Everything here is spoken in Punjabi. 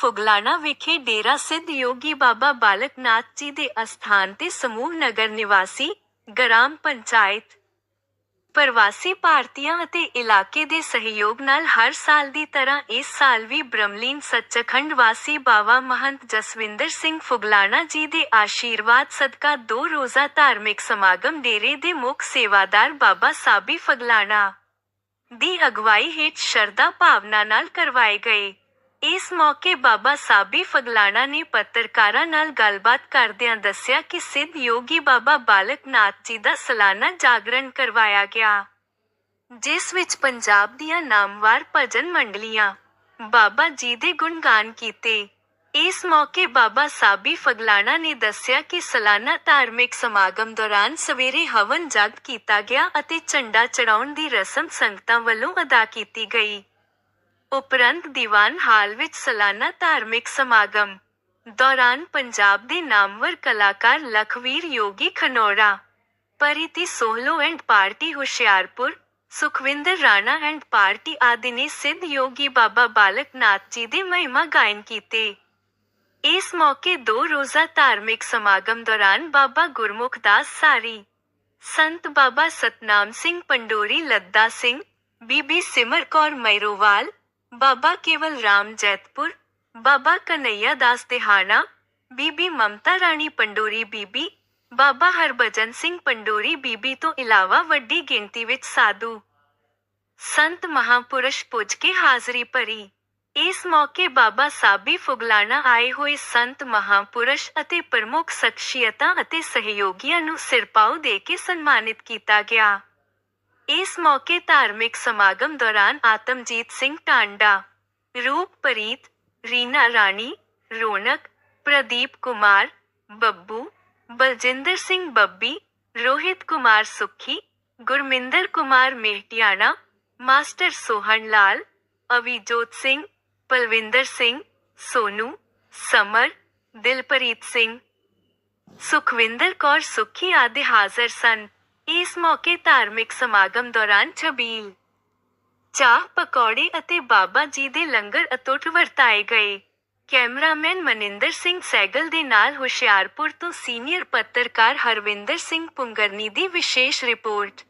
ਫੁਗਲਾਣਾ ਵਿਖੇ ਡੇਰਾ ਸਿੱਧ ਯੋਗੀ ਬਾਬਾ ਬਾਲਕ ਨਾਥ ਜੀ ਦੇ ਅਸਥਾਨ ਤੇ ਸਮੂਹ ਨਗਰ ਨਿਵਾਸੀ ਗ੍ਰਾਮ ਪੰਚਾਇਤ, ਪ੍ਰਵਾਸੀ ਭਾਰਤੀਆਂ ਅਤੇ ਇਲਾਕੇ ਦੇ ਸਹਿਯੋਗ ਨਾਲ ਹਰ ਸਾਲ ਦੀ ਤਰ੍ਹਾਂ ਇਸ ਸਾਲ ਵੀ ਬ੍ਰਹਮਲੀਨ ਸੱਚਖੰਡ ਵਾਸੀ ਬਾਵਾ ਮਹੰਤ ਜਸਵਿੰਦਰ ਸਿੰਘ ਫੁਗਲਾਣਾ ਜੀ ਦੇ ਆਸ਼ੀਰਵਾਦ ਸਦਕਾ ਦੋ ਰੋਜ਼ਾ ਧਾਰਮਿਕ ਸਮਾਗਮ ਡੇਰੇ ਦੇ ਮੁੱਖ ਸੇਵਾਦਾਰ ਬਾਬਾ ਸਾਬੀ ਫਗਲਾਣਾ ਦੀ ਅਗਵਾਈ ਹੇਠ ਸ਼ਰਧਾ ਭਾਵਨਾ ਨਾਲ ਕਰਵਾਏ ਗਏ। ਇਸ ਮੌਕੇ ਬਾਬਾ ਸਾਬੀ ਫਗਲਾਣਾ ਨੇ ਪੱਤਰਕਾਰਾਂ ਨਾਲ ਗੱਲਬਾਤ ਕਰਦਿਆਂ ਦੱਸਿਆ ਕਿ ਸਿੱਧ ਯੋਗੀ ਬਾਬਾ ਬਾਲਕ ਨਾਥ ਜੀ ਦਾ ਸਾਲਾਨਾ ਜਾਗਰਣ ਕਰਵਾਇਆ ਗਿਆ, ਜਿਸ ਵਿੱਚ ਪੰਜਾਬ ਦੀਆਂ ਨਾਮਵਾਰ ਭਜਨ ਮੰਡਲੀਆਂ ਬਾਬਾ ਜੀ ਦੇ ਗੁਣਗਾਨ ਕੀਤੇ। ਇਸ ਮੌਕੇ ਬਾਬਾ ਸਾਬੀ ਫਗਲਾਣਾ ਨੇ ਦੱਸਿਆ ਕਿ ਸਾਲਾਨਾ ਧਾਰਮਿਕ ਸਮਾਗਮ ਦੌਰਾਨ ਸਵੇਰੇ ਹਵਨ ਜਗ ਕੀਤਾ ਗਿਆ ਅਤੇ ਝੰਡਾ ਚੜਾਉਣ ਦੀ ਰਸਮ ਸੰਗਤਾਂ ਵੱਲੋਂ ਅਦਾ ਕੀਤੀ ਗਈ। ਉਪਰੰਤ ਦੀਵਾਨ ਹਾਲ ਵਿੱਚ ਸਾਲਾਨਾ ਧਾਰਮਿਕ ਸਮਾਗਮ ਦੌਰਾਨ ਪੰਜਾਬ ਦੇ ਨਾਮਵਰ ਕਲਾਕਾਰ Lakhvir Yogi Khanora Preeti Sohlo and party Hoshiarpur, Sukhwinder Rana and party ਆਦਿ ਨੇ ਸਿੱਧ ਯੋਗੀ ਬਾਬਾ ਬਾਲਕ ਨਾਥ ਜੀ ਦੇ ਮਹਿਮਾ ਗਾਇਨ ਕੀਤੇ। ਇਸ ਮੌਕੇ ਦੋ ਰੋਜ਼ਾ ਧਾਰਮਿਕ ਸਮਾਗਮ ਦੌਰਾਨ ਬਾਬਾ ਗੁਰਮੁਖ ਦਾਸ ਸਾਰੀ, ਸੰਤ ਬਾਬਾ ਸਤਨਾਮ ਸਿੰਘ ਪੰਡੋਰੀ, ਲੱਦਾ ਸਿੰਘ, ਬੀਬੀ ਸਿਮਰ ਕੌਰ ਮੈਰੋਵਾਲ ਬਾਬਾ ਕੇਵਲ ਰਾਮ ਜੈਤਪੁਰ, ਬਾਬਾ ਕਨਈਆ ਦਾਸ ਤਿਹਾਣਾ ਬੀਬੀ ਮਮਤਾ ਰਾਣੀ ਪੰਡੋਰੀ ਬੀਬੀ, ਬਾਬਾ ਹਰਭਜਨ ਸਿੰਘ ਪੰਡੋਰੀ ਬੀਬੀ ਤੋਂ ਇਲਾਵਾ ਵੱਡੀ ਗਿਣਤੀ ਵਿੱਚ ਸਾਧੂ। ਸੰਤ ਮਹਾਪੁਰਸ਼ ਪੁੱਜ ਕੇ ਹਾਜ਼ਰੀ ਭਰੀ। ਇਸ ਮੌਕੇ ਬਾਬਾ ਸਾਬੀ ਫੁਗਲਾਣਾ ਆਏ ਹੋਏ ਸੰਤ ਮਹਾਪੁਰਸ਼ ਅਤੇ ਪ੍ਰਮੁੱਖ ਸ਼ਖਸੀਅਤਾਂ ਅਤੇ ਸਹਿਯੋਗੀਆਂ ਨੂੰ ਸਿਰਪਾਉ ਦੇ ਕੇ ਸਨਮਾਨਿਤ ਕੀਤਾ ਗਿਆ। ਇਸ ਮੌਕੇ ਧਾਰਮਿਕ ਸਮਾਗਮ ਦੌਰਾਨ ਆਤਮਜੀਤ ਸਿੰਘ ਟਾਂਡਾ ਰੂਪਪ੍ਰੀਤ ਰੀਨਾ ਰਾਣੀ, ਰੌਣਕ, ਪ੍ਰਦੀਪ ਕੁਮਾਰ, ਬੱਬੂ, ਬਲਜਿੰਦਰ ਸਿੰਘ ਬੱਬੀ, ਰੋਹਿਤ ਕੁਮਾਰ ਸੁੱਖੀ, ਗੁਰਮਿੰਦਰ ਕੁਮਾਰ ਮਹਿਟਿਆਣਾ, ਮਾਸਟਰ ਸੋਹਣ ਲਾਲ, ਅਵੀਜੋਤ ਸਿੰਘ, ਪਲਵਿੰਦਰ ਸਿੰਘ, ਸੋਨੂ, ਸਮਰ, ਦਿਲਪ੍ਰੀਤ ਸਿੰਘ, ਸੁਖਵਿੰਦਰ ਕੌਰ ਸੁੱਖੀ ਆਦਿ ਹਾਜ਼ਰ ਸਨ। ਇਸ ਮੌਕੇ ਧਾਰਮਿਕ ਸਮਾਗਮ ਦੌਰਾਨ ਛਬੀਲ, ਚਾਹ, ਪਕੌੜੇ ਅਤੇ ਬਾਬਾ ਜੀ ਦੇ ਲੰਗਰ ਅਤੁੱਟ ਵਰਤਾਏ ਗਏ। ਕੈਮਰਾਮੈਨ ਮਨਿੰਦਰ ਸਿੰਘ ਸੈਗਲ ਦੇ ਨਾਲ ਹੁਸ਼ਿਆਰਪੁਰ ਤੋਂ ਸੀਨੀਅਰ ਪੱਤਰਕਾਰ ਹਰਵਿੰਦਰ ਸਿੰਘ ਪੁੰਗਰਨੀ ਦੀ ਵਿਸ਼ੇਸ਼ ਰਿਪੋਰਟ।